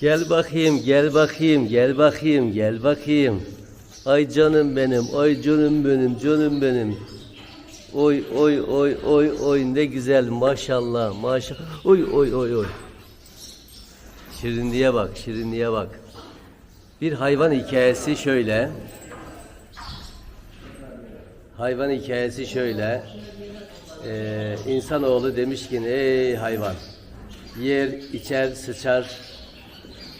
Gel bakayım, gel bakayım, gel bakayım, gel bakayım. Ay canım benim, ay canım benim, canım benim. Oy oy oy oy oy ne güzel maşallah maşallah. Oy oy oy oy. Şirinliğe bak, şirinliğe bak. Bir hayvan hikayesi şöyle. Hayvan hikayesi şöyle. Ee, insanoğlu demiş ki ey hayvan yer içer sıçar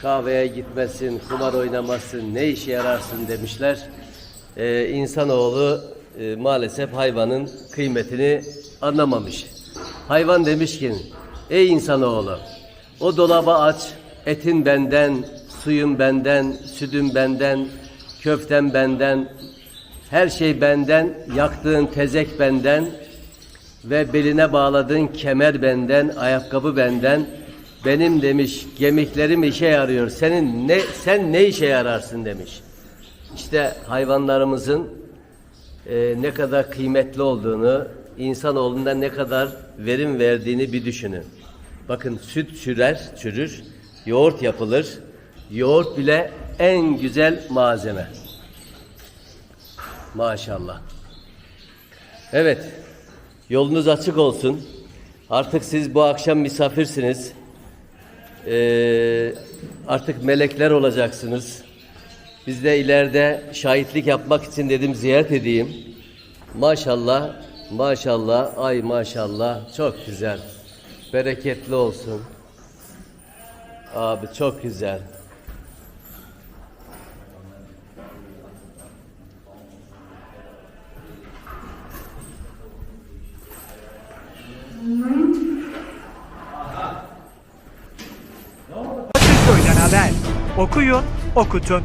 kahveye gitmesin kumar oynamazsın ne işe yararsın demişler. Ee, insanoğlu e, maalesef hayvanın kıymetini anlamamış. Hayvan demiş ki ey insanoğlu o dolabı aç etin benden suyun benden sütün benden köften benden her şey benden, yaktığın tezek benden ve beline bağladığın kemer benden, ayakkabı benden. Benim demiş, gemiklerim işe yarıyor. Senin ne sen ne işe yararsın demiş. İşte hayvanlarımızın e, ne kadar kıymetli olduğunu, insanoğlunda ne kadar verim verdiğini bir düşünün. Bakın süt çürer, çürür, yoğurt yapılır. Yoğurt bile en güzel malzeme. Maşallah. Evet. Yolunuz açık olsun. Artık siz bu akşam misafirsiniz. Ee, artık melekler olacaksınız. Biz de ileride şahitlik yapmak için dedim ziyaret edeyim. Maşallah, maşallah, ay maşallah çok güzel. Bereketli olsun. Abi çok güzel. Okuyun, okutun.